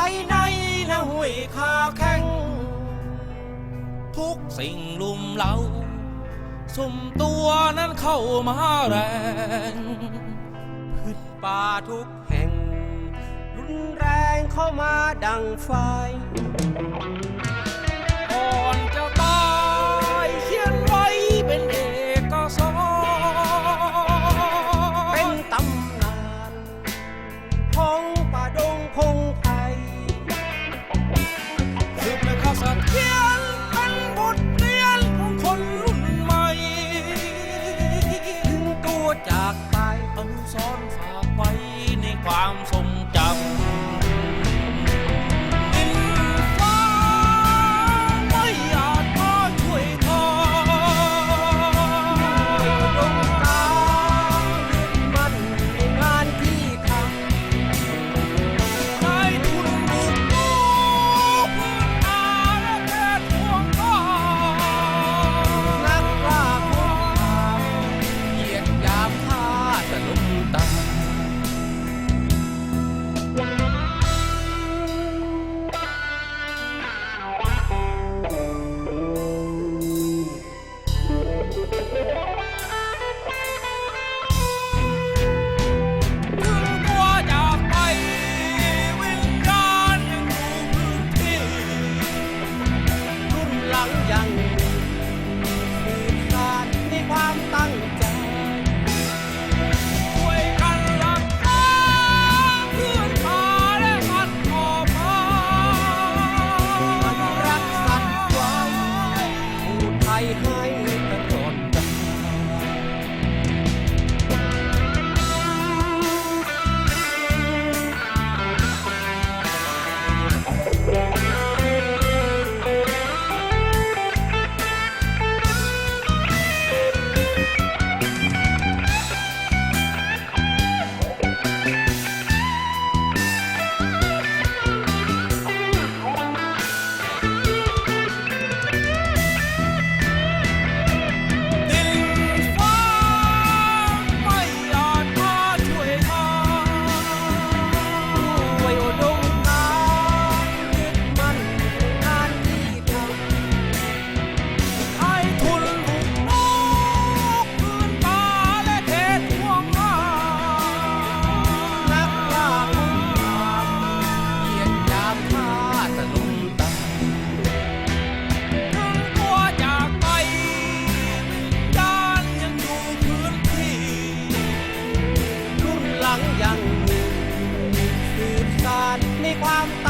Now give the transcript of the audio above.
ายในนะห้วยขาแข้ง ทุกสิ่งลุ่มเล้าสุ่มตัวนั้นเข้ามาแรงพืชป่าทุกแห่ง รุนแรงเข้ามาดังไฟ ความสุข ตั้งใจ ความต